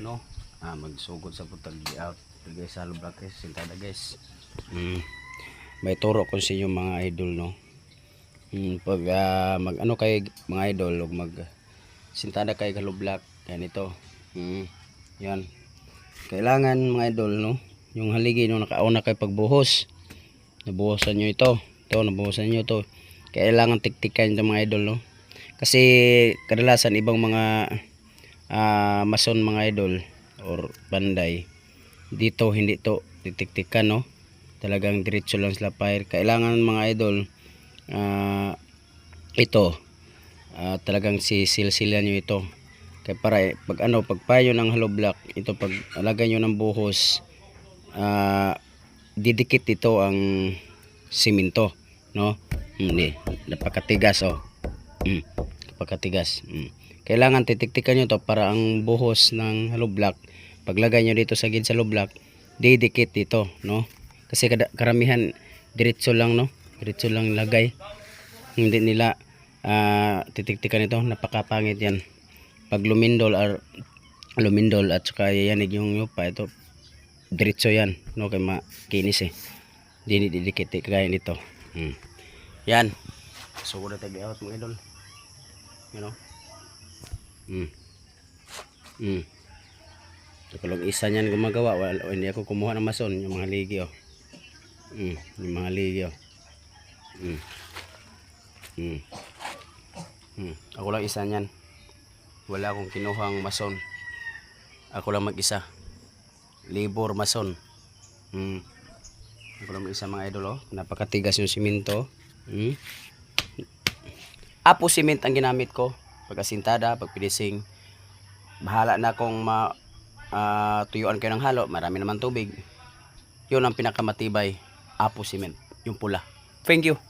no? Ah, magsugod sa putag out. Guys sa guys sintada guys. Mm. may turo ko sa inyo mga idol no? Mm, pag ah, mag ano kay mga idol ug mag sintada kay kalublak ganito mm. yan. Kailangan mga idol no? Yung haligi no nakauna kay pagbuhos. Nabuhosan nyo ito. Ito nabuhosan nyo ito. Kailangan tiktikan ito mga idol no? Kasi kadalasan ibang mga ah, mason mga idol or banday. Dito hindi to titiktikan no? Talagang diretso lang sila fire. Kailangan mga idol ah, ito. Ah, talagang sisilsilan nyo ito. Kaya para eh, pag ano pag payo ng hollow block ito pag alagay nyo ng buhos ah, didikit ito ang simento no? Hindi napakatigas oh. Mm, napakatigas mm. kailangan titiktikan nyo to para ang buhos ng hollow block paglagay nyo dito sa gid sa hollow block didikit ito no? Kasi karamihan diretso lang no? Diretso lang lagay. Hindi nila ah, titiktikan ito. Napakapangit yan. Pag lumindol or lumindol at saka yayanig yung yupa ito diretso yan no? Kay makinis eh. Hindi didikit eh, kagaya nito. Hmm. yan. So wala tayo out mga idol you know hmm. So, kung isa niyan gumagawa, wala, hindi ako kumuha ng mason, yung mga ligi oh. Mm, yung mga ligi oh. Mm. Mm. Mm. Ako lang isa niyan. Wala akong kinuhang mason. Ako lang mag-isa. Libor mason. Mm. Ako lang mag-isa mga idol oh. Napakatigas yung simento. Mm. Apo cement ang ginamit ko. Pagkasintada, pagpilising. Bahala na akong ma ah, tuyuan kayo ng halo, marami naman tubig. Yun ang pinakamatibay, apo cement, yung pula. Thank you.